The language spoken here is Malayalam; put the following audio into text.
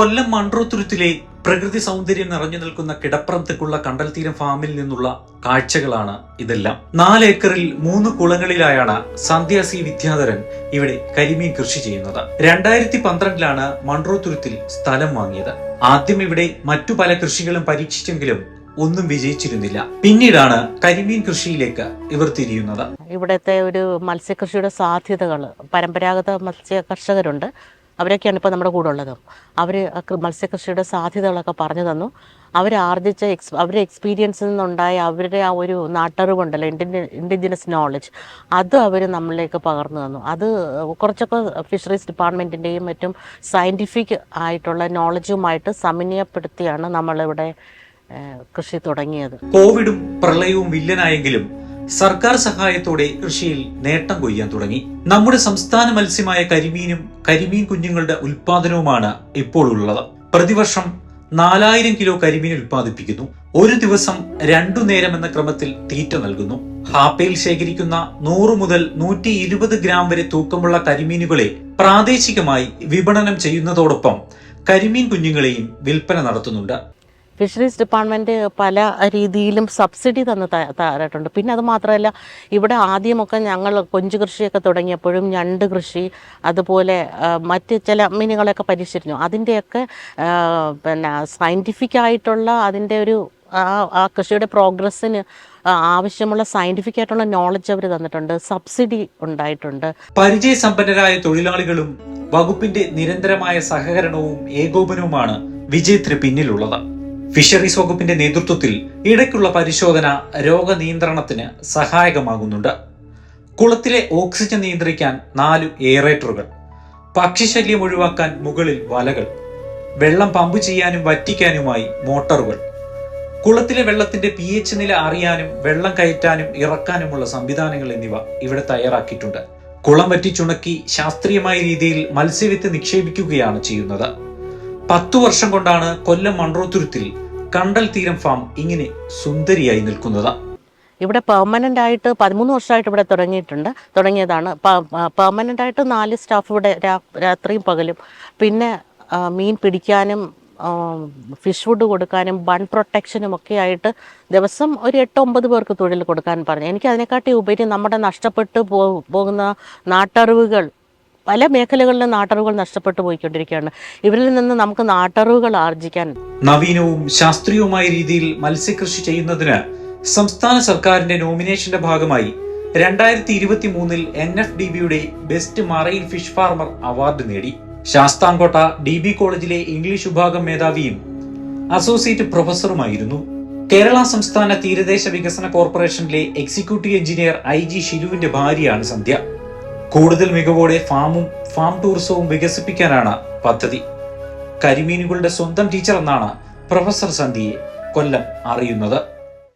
കൊല്ലം മൺട്രോത്തുരുത്തിലെ പ്രകൃതി സൗന്ദര്യം നിറഞ്ഞു നിൽക്കുന്ന കിടപ്പുറത്തേക്കുള്ള കണ്ടൽ തീരം ഫാമിൽ നിന്നുള്ള കാഴ്ചകളാണ് ഇതെല്ലാം. നാല് ഏക്കറിൽ മൂന്ന് കുളങ്ങളിലായാണ് സന്ധ്യ സി വിദ്യാധരൻ ഇവിടെ കരിമീൻ കൃഷി ചെയ്യുന്നത്. രണ്ടായിരത്തി പന്ത്രണ്ടിലാണ് മൺട്രോത്തുരുത്തിൽ സ്ഥലം വാങ്ങിയത്. ആദ്യം ഇവിടെ മറ്റു പല കൃഷികളും പരീക്ഷിച്ചെങ്കിലും ഒന്നും വിജയിച്ചിരുന്നില്ല. പിന്നീടാണ് കരിമീൻ കൃഷിയിലേക്ക് ഇവർ തിരിയുന്നത്. ഇവിടത്തെ ഒരു മത്സ്യകൃഷിയുടെ സാധ്യതകൾ പരമ്പരാഗത മത്സ്യ കർഷകരുണ്ട്. അവരൊക്കെയാണ് ഇപ്പോൾ നമ്മുടെ കൂടെ ഉള്ളത്. അവർ മത്സ്യകൃഷിയുടെ സാധ്യതകളൊക്കെ പറഞ്ഞു തന്നു. അവർ ആർജിച്ച എക്സ് അവരുടെ എക്സ്പീരിയൻസിൽ നിന്നുണ്ടായ അവരുടെ ആ ഒരു നാട്ടറിവുണ്ടല്ലോ ഇൻഡിജി ഇൻഡിജിനസ് നോളജ് അത് അവർ നമ്മളിലേക്ക് പകർന്നു തന്നു. അത് കുറച്ചൊക്കെ ഫിഷറീസ് ഡിപ്പാർട്ട്മെന്റിന്റെയും മറ്റും സയന്റിഫിക് ആയിട്ടുള്ള നോളജുമായിട്ട് സമന്വയപ്പെടുത്തിയാണ് നമ്മളിവിടെ കൃഷി തുടങ്ങിയത്. കോവിഡും പ്രളയവും വില്ലനായെങ്കിലും സർക്കാർ സഹായത്തോടെ കൃഷിയിൽ നേട്ടം കൊയ്യാൻ തുടങ്ങി. നമ്മുടെ സംസ്ഥാന മത്സ്യമായ കരിമീനും കരിമീൻ കുഞ്ഞുങ്ങളുടെ ഉൽപാദനവുമാണ് ഇപ്പോൾ ഉള്ളത്. പ്രതിവർഷം നാലായിരം കിലോ കരിമീൻ ഉൽപ്പാദിപ്പിക്കുന്നു. ഒരു ദിവസം രണ്ടു നേരം എന്ന ക്രമത്തിൽ തീറ്റ നൽകുന്നു. ഹാപ്പയിൽ ശേഖരിക്കുന്ന നൂറ് മുതൽ നൂറ്റി ഇരുപത് ഗ്രാം വരെ തൂക്കമുള്ള കരിമീനുകളെ പ്രാദേശികമായി വിപണനം ചെയ്യുന്നതോടൊപ്പം കരിമീൻ കുഞ്ഞുങ്ങളെയും വിൽപ്പന നടത്തുന്നുണ്ട്. ഫിഷറീസ് ഡിപ്പാർട്ട്മെന്റ് പല രീതിയിലും സബ്സിഡി തന്ന് തരാറുണ്ട് പിന്നെ അത് മാത്രമല്ല ഇവിടെ ആദ്യമൊക്കെ ഞങ്ങൾ കൊഞ്ച് കൃഷിയൊക്കെ തുടങ്ങിയപ്പോഴും ഞണ്ട് കൃഷി അതുപോലെ മറ്റ് ചില മീനുകളെയൊക്കെ പരീക്ഷിച്ചിരുന്നു അതിന്റെയൊക്കെ പിന്നെ സയന്റിഫിക് ആയിട്ടുള്ള അതിന്റെ ഒരു ആ ആ കൃഷിയുടെ പ്രോഗ്രസ്സിന് ആവശ്യമുള്ള സയന്റിഫിക് ആയിട്ടുള്ള നോളജ് അവർ തന്നിട്ടുണ്ട്. സബ്സിഡി ഉണ്ടായിട്ടുണ്ട്. പരിചയസമ്പന്നരായ തൊഴിലാളികളും വകുപ്പിന്റെ നിരന്തരമായ സഹകരണവും ഏകോപനവുമാണ് വിജയത്തിന് പിന്നിലുള്ളത്. ഫിഷറീസ് വകുപ്പിന്റെ നേതൃത്വത്തിൽ ഇടയ്ക്കുള്ള പരിശോധന രോഗനിയന്ത്രണത്തിന് സഹായകമാകുന്നുണ്ട്. കുളത്തിലെ ഓക്സിജൻ നിയന്ത്രിക്കാൻ നാലു എയറേറ്ററുകൾ പക്ഷിശല്യം ഒഴിവാക്കാൻ മുകളിൽ വലകൾ വെള്ളം പമ്പ് ചെയ്യാനും വറ്റിക്കാനുമായി മോട്ടോറുകൾ കുളത്തിലെ വെള്ളത്തിന്റെ പി എച്ച് നില അറിയാനും വെള്ളം കയറ്റാനും ഇറക്കാനുമുള്ള സംവിധാനങ്ങൾ എന്നിവ ഇവിടെ തയ്യാറാക്കിയിട്ടുണ്ട്. കുളം വറ്റിച്ചുണക്കി ശാസ്ത്രീയമായ രീതിയിൽ മത്സ്യവിത്ത് നിക്ഷേപിക്കുകയാണ് ചെയ്യുന്നത്. പത്തു വർഷം കൊണ്ടാണ് കൊല്ലം മൺറോത്തുരുത്തിൽ കണ്ടൽ തീരം ഫാം ഇങ്ങനെ സുന്ദരിയായി നിൽക്കുന്നത്. ഇവിടെ പെർമനന്റ് ആയിട്ട് പതിമൂന്ന് വർഷമായിട്ട് ഇവിടെ തുടങ്ങിയിട്ടുണ്ട്. തുടങ്ങിയതാണ്. പെർമനന്റ് ആയിട്ട് നാല് സ്റ്റാഫ് ഇവിടെ രാത്രിയും പകലും. പിന്നെ മീൻ പിടിക്കാനും ഫിഷ് ഫുഡ് കൊടുക്കാനും ബൺ പ്രൊട്ടക്ഷനും ഒക്കെ ആയിട്ട് ദിവസം ഒരു എട്ട് ഒമ്പത് പേർക്ക് തൊഴിൽ കൊടുക്കാൻ പറഞ്ഞു. എനിക്ക് അതിനെക്കാട്ടി ഉപരി നമ്മുടെ നഷ്ടപ്പെട്ടു പോകുന്ന നാട്ടറിവുകൾ പല മേഖലകളിലും നാട്ടറിവുകൾ നഷ്ടപ്പെട്ടു പോയിക്കൊണ്ടിരിക്കുകയാണ്. ഇവരിൽ നിന്ന് നമുക്ക് നാട്ടറിവുകൾ ആർജിക്കാൻ നവീനവും ശാസ്ത്രീയവുമായ രീതിയിൽ മത്സ്യകൃഷി ചെയ്യുന്നതിന് സംസ്ഥാന സർക്കാരിന്റെ നോമിനേഷന്റെ ഭാഗമായി രണ്ടായിരത്തി ഇരുപത്തി മൂന്നിൽ എൻ എഫ് ഡി ബിയുടെ best marine fish farmer award നേടി. ശാസ്താംകോട്ട ഡി ബി കോളേജിലെ ഇംഗ്ലീഷ് വിഭാഗം മേധാവിയും അസോസിയേറ്റ് പ്രൊഫസറുമായിരുന്നു. കേരള സംസ്ഥാന തീരദേശ വികസന കോർപ്പറേഷനിലെ എക്സിക്യൂട്ടീവ് എഞ്ചിനീയർ ഐ ജി ഷിലുവിന്റെ ഭാര്യയാണ് സന്ധ്യ. കൂടുതൽ മികവോടെ ഫാമും ഫാം ടൂറിസവും വികസിപ്പിക്കാനാണ് പദ്ധതി. കരിമീനുകളുടെ സ്വന്തം ടീച്ചർ എന്നാണ് പ്രൊഫസർ സന്ധ്യയെ കൊല്ലം അറിയുന്നത്.